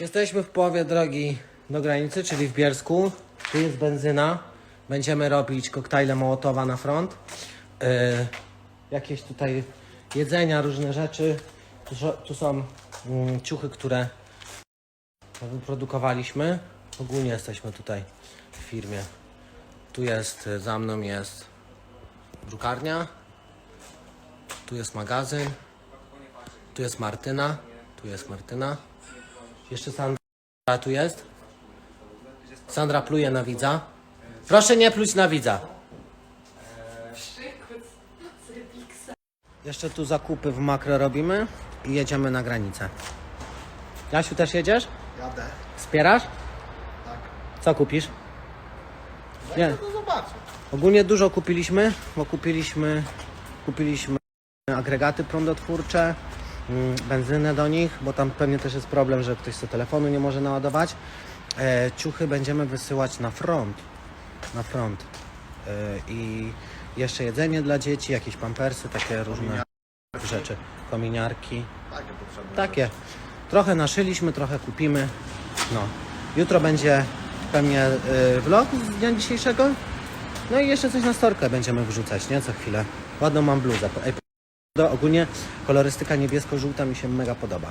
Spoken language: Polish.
Jesteśmy w połowie drogi do granicy, czyli w Bielsku. Tu jest benzyna. Będziemy robić koktajle Mołotowa na front. Yy, jakieś tutaj jedzenia, różne rzeczy. Tu, tu są mm, ciuchy, które wyprodukowaliśmy. Ogólnie jesteśmy tutaj w firmie. Tu jest, y, za mną jest drukarnia. Tu jest magazyn. Tu jest Martyna. Tu jest Martyna. Jeszcze Sandra tu jest. Sandra pluje na widza. Proszę nie pluć na widza. Jeszcze tu zakupy w makro robimy i jedziemy na granicę. Jasiu, też jedziesz? Jadę. Wspierasz? Tak. Co kupisz? Nie. No zobaczę. Ogólnie dużo kupiliśmy, bo kupiliśmy, kupiliśmy agregaty prądotwórcze, benzynę do nich, bo tam pewnie też jest problem, że ktoś sobie telefonu nie może naładować. E, ciuchy będziemy wysyłać na front, na front. E, I jeszcze jedzenie dla dzieci, jakieś pampersy, takie różne rzeczy, kominiarki. Takie potrzebne. Takie. Trochę naszyliśmy, trochę kupimy. No. Jutro będzie pewnie y, vlog z dnia dzisiejszego. No i jeszcze coś na storkę będziemy wrzucać, nie? Co chwilę. Ładną mam bluzę. Ej, ogólnie kolorystyka niebiesko-żółta mi się mega podoba.